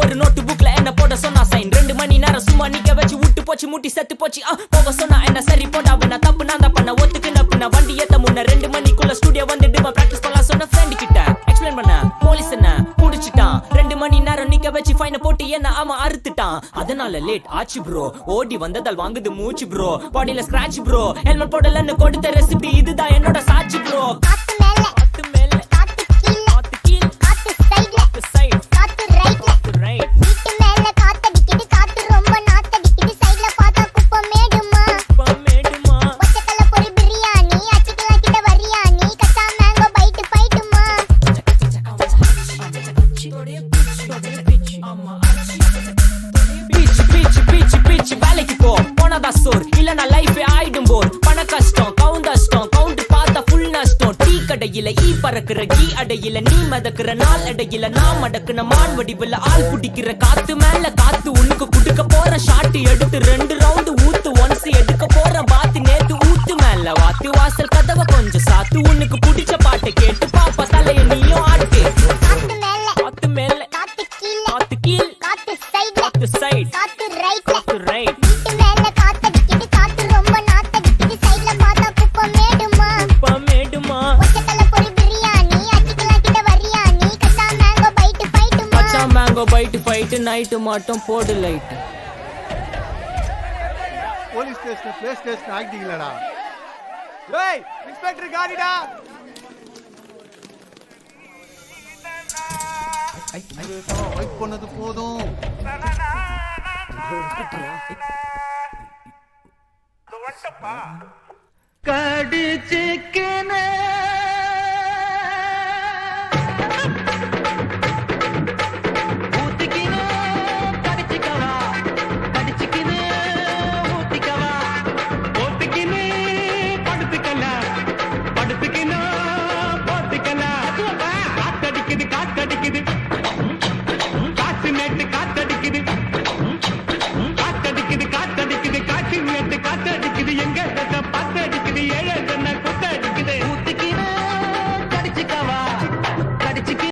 ஒரு நோட்டு புக்ல என்ன போட சொன்னா சைன் ரெண்டு மணி நேரம் சும்மா நிக்க வச்சு விட்டு போச்சு முட்டி செத்து போச்சு. போக சொன்னா என்ன சரி போடா பண்ண தப்பு நான் தான் பண்ண ஒத்துக்குண்டா பண்ண வண்டி ஏத்த முன்ன ரெண்டு மணிக்குள்ள ஸ்டுடியோ வந்துட்டு பிராக்டிஸ் பண்ணலாம் சொன்ன ஃப்ரெண்ட் கிட்ட. எக்ஸ்பிளைன் பண்ண. போலீஸ் என்ன? புடிச்சிட்டான். ரெண்டு மணி நேரம் நிக்க வச்சு ஃபைனை போட்டு என்ன ஆமா அறுத்துட்டான். அதனால லேட் ஆச்சு ப்ரோ ஓடி வந்ததால் வாங்குது மூச்சு ப்ரோ பாடியில ஸ்கிராச் ப்ரோ ஹெல்மெட் போடலன்னு கொடுத்த ரெசிபி இதுதான் என்னோட வேலைக்கு போ போனதா சோர் இல்லனா லைஃபே ஆயிடும் போர் பண கஷ்டம் கவுந்தஷ்டம் கவுண்ட் பார்த்தா ஃபுல் நஷ்டம் டீ கடையில ஈ பறக்குற கீ அடையில நீ மதக்குற நாள் அடையில நான் மடக்குன மான் வடிவில் ஆள் குடிக்கிற காத்து மேல காத்து உனக்கு குடுக்க போற ஷாட்டு எடுத்து ரெண்டு காத்து சைடு காத்து ரைட் வீட்டு மேல காத்தடிக்குது காத்து ரொம்ப நாத்தடிக்குது சைடுல பார்த்தா குப்பை மேடுமா? மேடுமா? ஒச்சக்கல்ல பொரி பிரியாணி அச்சிக்கலாம் கிட்ட வரியாணி கச்சா மேங்கோ பைட்டு ஃபைட்டுமா பச்சா மேங்கோ பைட் ஃபைட் நைட்டு மட்டும் போடு light police station play station ஆகிட்டீங்களடா ஏய் இன்ஸ்பெக்டர் காடிடா வெயிட் பண்ணது போதும். கடிச்சுக்கின